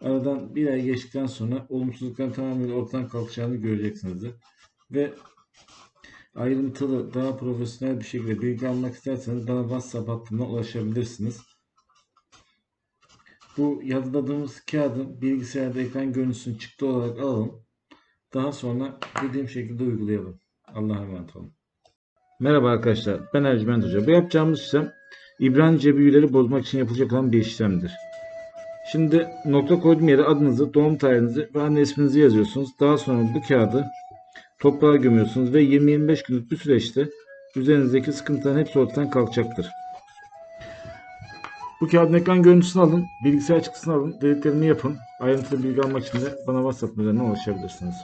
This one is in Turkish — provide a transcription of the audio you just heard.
Aradan bir ay geçtikten sonra olumsuzlukların tamamıyla ortadan kalkacağını göreceksinizdir. Ve ayrıntılı, daha profesyonel bir şekilde bilgi almak isterseniz bana WhatsApp hattından ulaşabilirsiniz. Bu yazıladığımız kağıdın bilgisayarda ekran görüntüsünü çıktı olarak alalım. Daha sonra dediğim şekilde uygulayalım. Allah'a emanet olun. Merhaba arkadaşlar, ben Ercüment Hoca. Bu yapacağımız işlem İbranice büyüleri bozmak için yapılacak olan bir işlemdir. Şimdi nokta koyduğum yere adınızı, doğum tarihinizi ve anne isminizi yazıyorsunuz. Daha sonra bu kağıdı toprağa gömüyorsunuz ve 20-25 günlük bir süreçte üzerinizdeki sıkıntıların hepsi ortadan kalkacaktır. Bu kağıdın ekran görüntüsünü alın, bilgisayar çıktısını alın, dediklerimi yapın. Ayrıntılı bilgi almak için de bana WhatsApp üzerinden ulaşabilirsiniz.